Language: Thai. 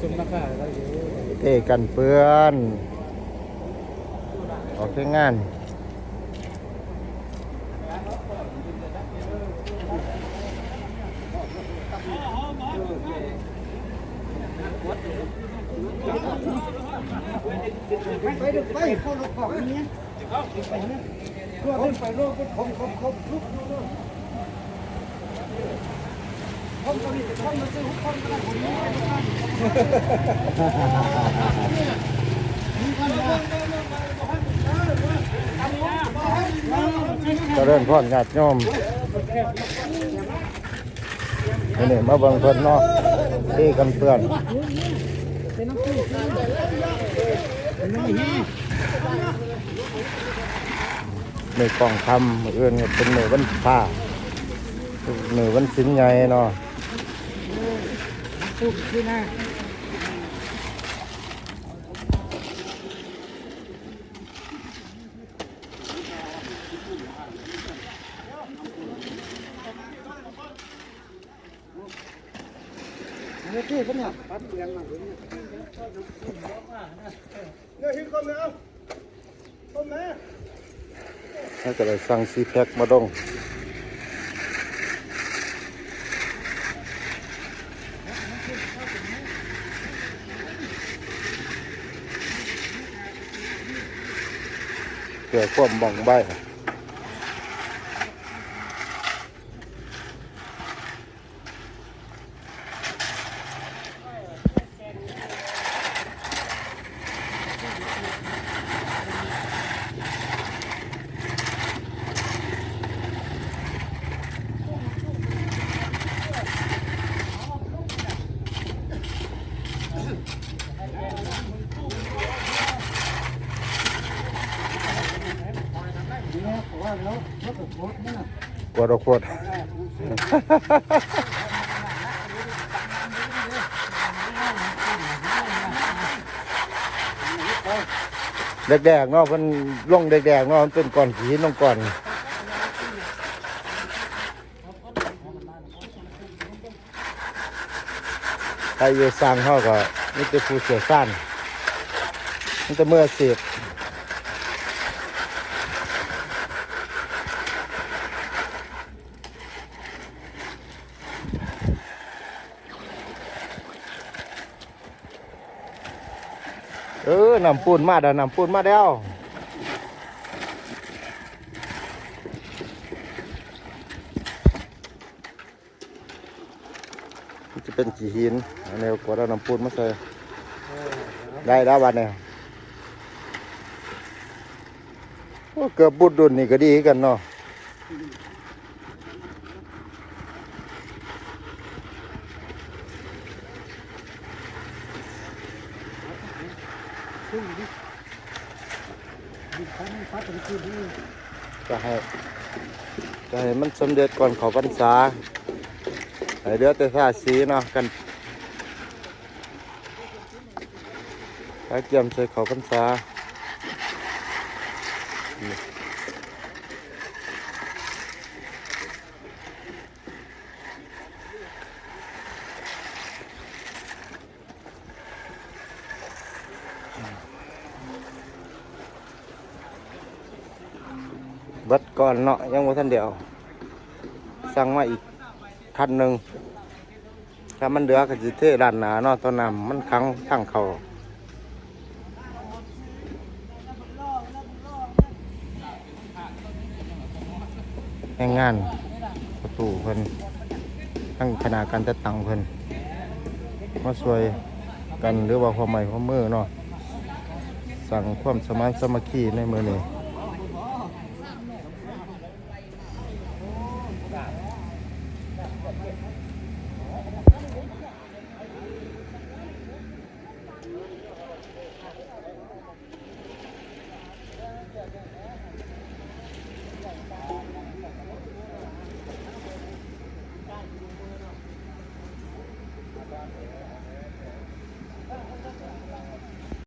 สมราคาได้อยู่เตะกันเปื้อนออกแค่งานไปดึกไปเข้าลูกของนี้ไปนะรวมไปรวมผมผมผมลุก ก็มีผมมาซื้อผมก็ได้ผมนี้เจะเริ่มพอนญาติโยมนี่นี่มาเบิ่งเพิ่นเนาะเตะกันเปื้อนเนน้อกล่องคำมืออื่นเป็นมือวันผ้ามือวันสินใหญ่เนาะ ตู้ที่หน้าอันนี้ตู้เขาเนี่ยปัดเปลี่ยนมาเนื้อที่ก้มแล้วก้มแม่แล้วก็เลยสั่งซีแพ็คมาดง เพื่อความบ่องใบ เนี่ยว่าแล้วรถรถนั่นน่ะ ปวดอกปวดแดกๆเนาะเพิ่นลงแดกๆเนาะมันเป็นก้อนหินลงก่อนใครอยู่สร้างเฮาก็นี่จะผู้เสียสั้นมันจะเมื่อเสียบ เออนำปูนมาเด้อนำปูนมาแล้วมันจะเป็นกี่หินอันนี้กดเอานำปูนมาใส่ได้แล้ววันนี้เกือบบุดดุนนี่ก็ดีกันเนาะ ตู้ดิดิพันพัดเป็นตู้ดิจะให้จะให้มันสำเร็จก่อนเขาพรรษาไอเดือดแต่ซาสีเนาะกันถ้าเกียมใส่เขาพรรษา เบัดก่อนเนาะยังว่าท่านเดียว สั่งมาอีกคันหนึ่งถ้ามันเหลือก็จะเทด้านหนาเนาะตอนน้ำมันขังทั้งเขาแห่งงานประตูเพิ่นทั้งคณะการจัดตั้งเพิ่นมาช่วยกันหรือว่าความใหม่ความมือเนาะสั่งความสมานสมัคคีในมือนี้